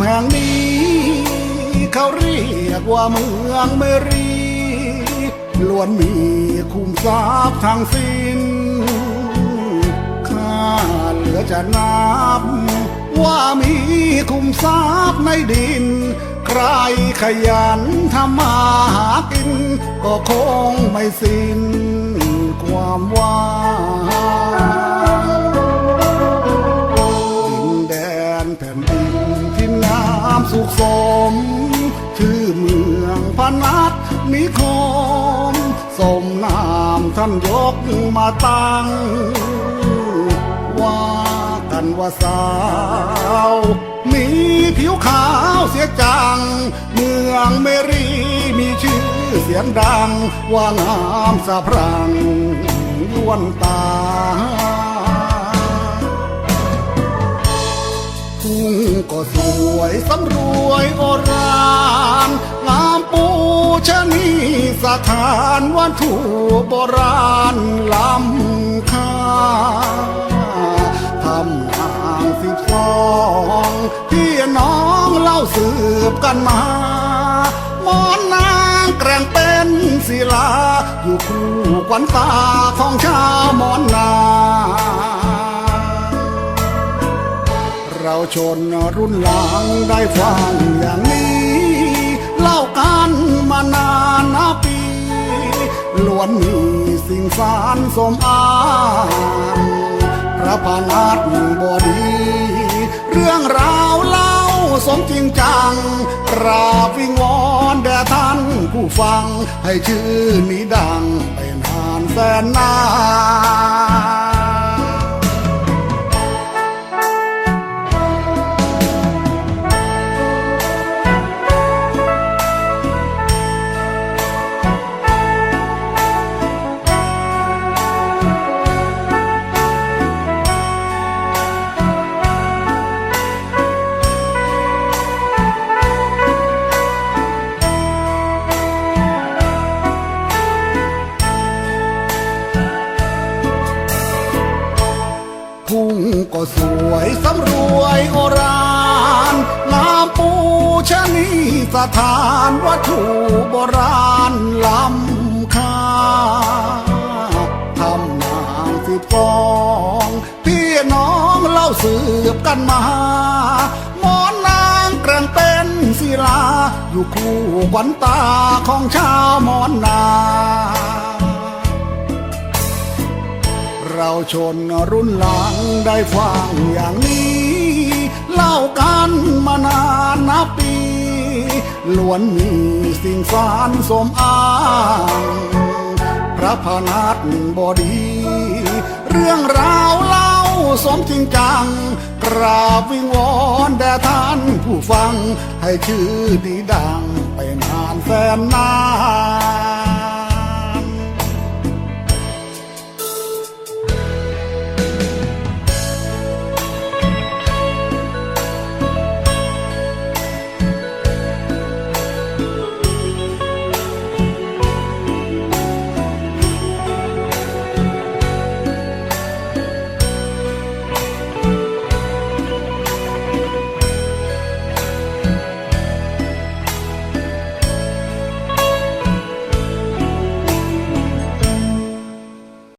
แห่งนี้ เขาเรียกว่าเมืองเมรีล้วนมีคุ้มทรัพย์ทางสิ้นข้าเหลือจะนับ ว่ามีคุ้มทรัพย์ในดิน ใครขยันทำมาหากิน ก็คงไม่สิ้นความว่าง พนัสนิคม สมนามท่านยกมาตั้ง ว่ากันว่าสาว มีผิวขาวเสียจัง เมืองเมรีมีชื่อเสียงดัง ว่างามสะพรังยวนตาทุ่งก็สวยสำรวยโอรา ชนีสถานวัตถุโบราณล้ำค่าทำทางสิบสองพี่น้องเล่าสืบกันมามอนนางแกร่งเป็นศิลา อยู่คู่ขวัญตาของชาวมอนนาเราชนรุ่นหลังได้ฟังอย่างนี้ ล้วนมีสิ่งสารสมอานพระพานัดบอดี เรื่องราวเล่าสมจริงจังราบวิงวอนแด่ท่านผู้ฟัง ให้ชื่อนี้ดังไปนานแสนนาน สถานวัตถุโบราณล้ำค่าทำนางสิบฟอง พี่น้องเล่าสืบกันมา หมอนนางแกร่งเป็นศิลา อยู่คู่ขวัญตาของชาวมอนนาเราชนรุ่นหลังได้ฟังอย่างนี้ เล่ากันมานานนับปี ล้วนมีสิ่งสารสมอ้างพระพานัดบอดี เรื่องราวเล่าสมจริงจัง กราบวิงวอนแด่ท่านผู้ฟัง ให้ชื่อดีดังไปนานแสนนาน